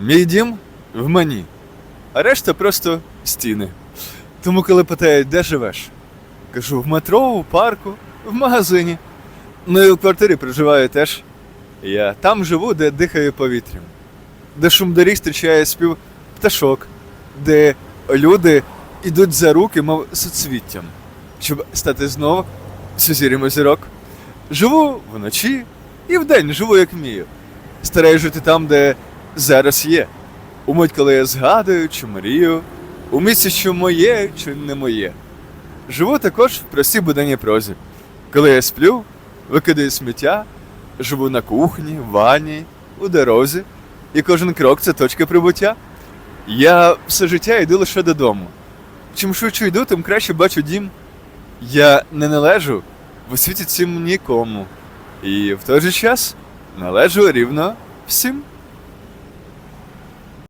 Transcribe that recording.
Мій дім в мені, а решта просто стіни. Тому, коли питають, де живеш, кажу в метро, у парку, в магазині. Ну і у квартирі проживаю теж. Я там живу, де дихаю повітрям, де шум доріг зустрічає спів пташок, де люди йдуть за руки, мов соцвіттям, щоб стати знов сузір'ям зірок. Живу вночі і вдень живу, як вмію. Стараюсь жити там, де зараз є. У мить, коли я згадую чи мрію, у місці, що моє чи не моє. Живу також в простій буденній прозі. Коли я сплю, викидаю сміття, живу на кухні, в ванні, у дорозі, і кожен крок це точка прибуття. Я все життя йду лише додому. Чим швидше йду, тим краще бачу дім. Я не належу в освіті цим нікому. І в той же час належу рівно всім.